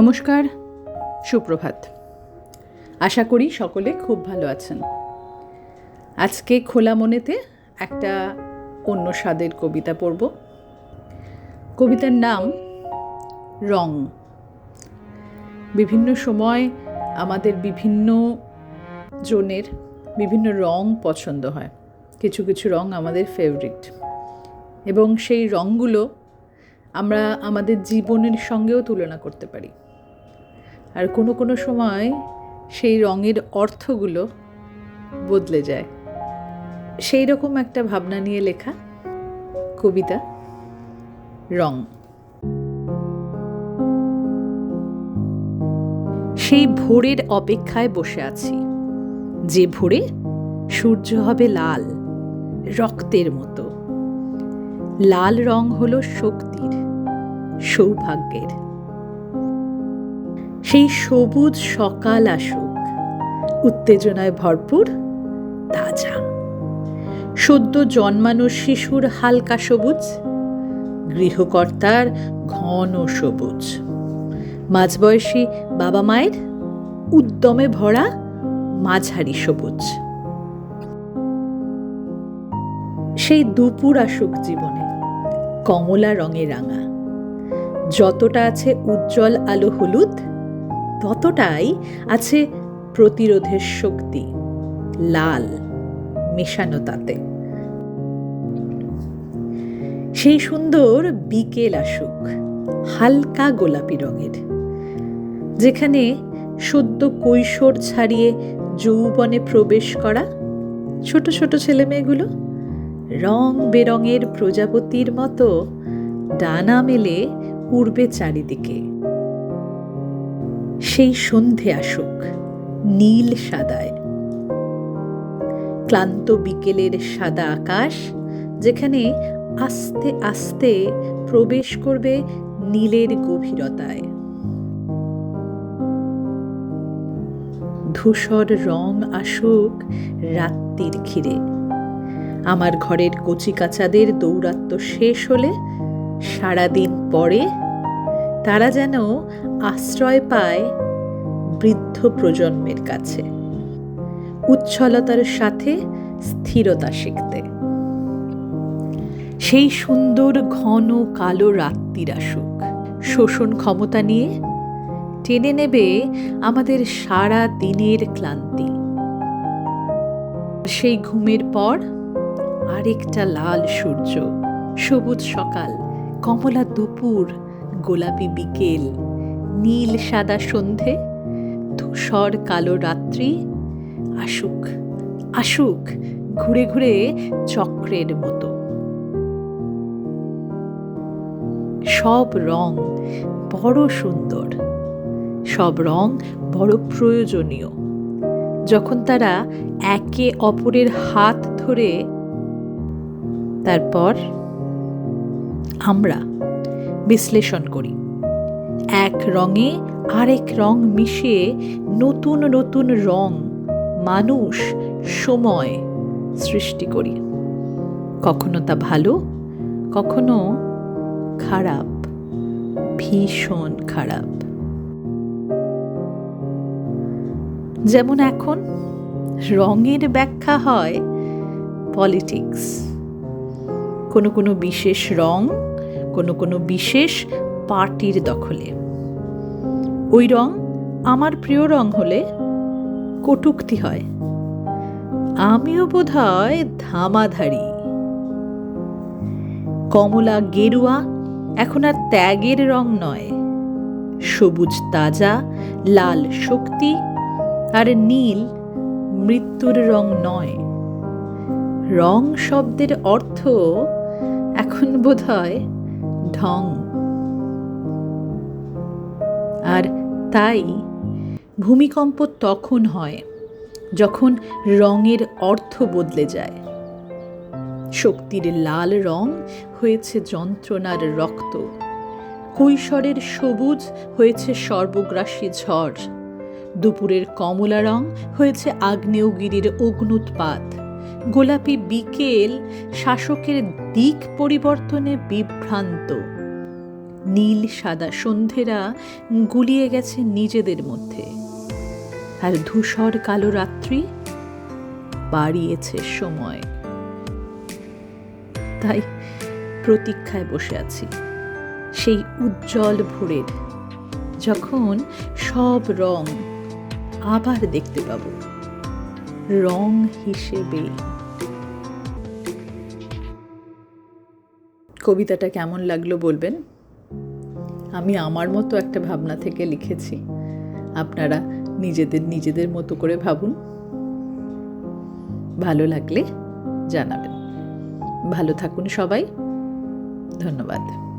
নমস্কার, সুপ্রভাত। আশা করি সকলে খুব ভালো আছেন। আজকে খোলা মনেতে একটা অন্য স্বাদের কবিতা পড়ব। কবিতার নাম রং। বিভিন্ন সময় আমাদের বিভিন্ন জনের বিভিন্ন রং পছন্দ হয়। কিছু কিছু রং আমাদের ফেভারিট এবং সেই রঙগুলো আমরা আমাদের জীবনের সঙ্গেও তুলনা করতে পারি। আর কোনো কোনো সময় সেই রঙের অর্থগুলো বদলে যায়। সেই রকম একটা ভাবনা নিয়ে লেখা কবিতা, রং। সেই ভোরের অপেক্ষায় বসে আছি। যে ভোরে সূর্য হবে লাল, রক্তের মতো। লাল রং হলো শক্তির, সৌভাগ্যের। সেই সবুজ সকাল আসুক, উত্তেজনায় ভরপুর, তাজা। সদ্য জন্মানো শিশুর হালকা সবুজ, গৃহকর্তার ঘন সবুজ। মাঝবয়সী বাবা মায়ের উদ্যমে ভরা মাঝারি সবুজ। সেই দুপুর আসুক জীবনে, কমলা রঙে রাঙা। যতটা আছে উজ্জ্বল আলো হলুদ ততটাই আছে প্রতিরোধের শক্তি, লাল, মেশানো তাতে। সেই সুন্দর বিকেল আসুক, হালকা গোলাপি রঙের, যেখানে সদ্য কৈশোর ছাড়িয়ে যৌবনে প্রবেশ করা ছোট ছোট ছেলে মেয়েগুলো রং বেরঙের প্রজাপতির মতো ডানা মেলে উড়বে চারিদিকে। সেই সন্ধে আসুক, নীল সাদায়। ক্লান্ত বিকেলের সাদা আকাশ, যেখানে আস্তে আস্তে প্রবেশ করবে নীলের গভীরতায়। ধূসর রং আসুক রাত্রির ঘিরে। আমার ঘরের কচিকাচাদের দৌরাত্ম শেষ হলে সারাদিন পরে তারা যেন আশ্রয় পায় বৃদ্ধ প্রজন্মের কাছে। উচ্ছলতার সাথে স্থিরতা শিখতে। সেই সুন্দর ঘন কালো রাত্রির আসুক। শোষণ ক্ষমতা নিয়ে টেনে নেবে আমাদের সারা দিনের ক্লান্তি। সেই ঘুমের পর আরেকটা লাল সূর্য, সবুজ সকাল, কমলা দুপুর গোলাপি বিকেল, নীল সাদা সন্ধে, ধূসর কালো রাত্রি। আসুক আসুক, ঘুরে ঘুরে চক্রের মতো। সব রং বড় সুন্দর, সব রং বড় প্রয়োজনীয়। যখন তারা একে অপরের হাত ধরে, তারপর আমরা বিশ্লেষণ করি। এক রঙে আরেক রং মিশিয়ে নতুন নতুন রং, মানুষ, সময় সৃষ্টি করি। কখনো তা ভালো, কখনো খারাপ, ভীষণ খারাপ। যেমন এখন রঙের ব্যাখ্যা হয় পলিটিক্স। কোনো কোনো বিশেষ রং কোনো কোনো বিশেষ পার্টির দখলে। ওই রং আমার প্রিয় রং হলে কটুক্তি হয়। আমিও বোধ হয় ধামাধারি। কমলা গেরুয়া এখন আর ত্যাগের রং নয়। সবুজ তাজা, লাল শক্তি আর নীল মৃত্যুর রং নয়। রং শব্দের অর্থ এখন বোধ হয় ঢং। আর তাই ভূমিকম্প তখন হয় যখন রঙের অর্থ বদলে যায়। শক্তির লাল রং হয়েছে যন্ত্রণার রক্ত। কৈশোরের সবুজ হয়েছে সর্বগ্রাসী ঝড়। দুপুরের কমলা রং হয়েছে আগ্নেয়গিরির অগ্নুৎপাত। গোলাপি বিকেল শাসকের দিক পরিবর্তনে বিভ্রান্ত। নীল, সাদা সন্ধেরা গুলিয়ে গেছে নিজেদের মধ্যে। আর ধূসর কালো রাত্রি বাড়িয়েছে সময়। তাই প্রতীক্ষায় বসে আছি। সেই উজ্জ্বল ভোরের, যখন সব রং আবার দেখতে পাব। রং হিসেবে কবিতাটা কেমন লাগল বলবেন? আমি আমার মতো একটা ভাবনা থেকে লিখেছি। আপনারা নিজেদের নিজেদের মতো করে ভাবুন। ভালো লাগলে জানাবেন। ভালো থাকুন সবাই। ধন্যবাদ।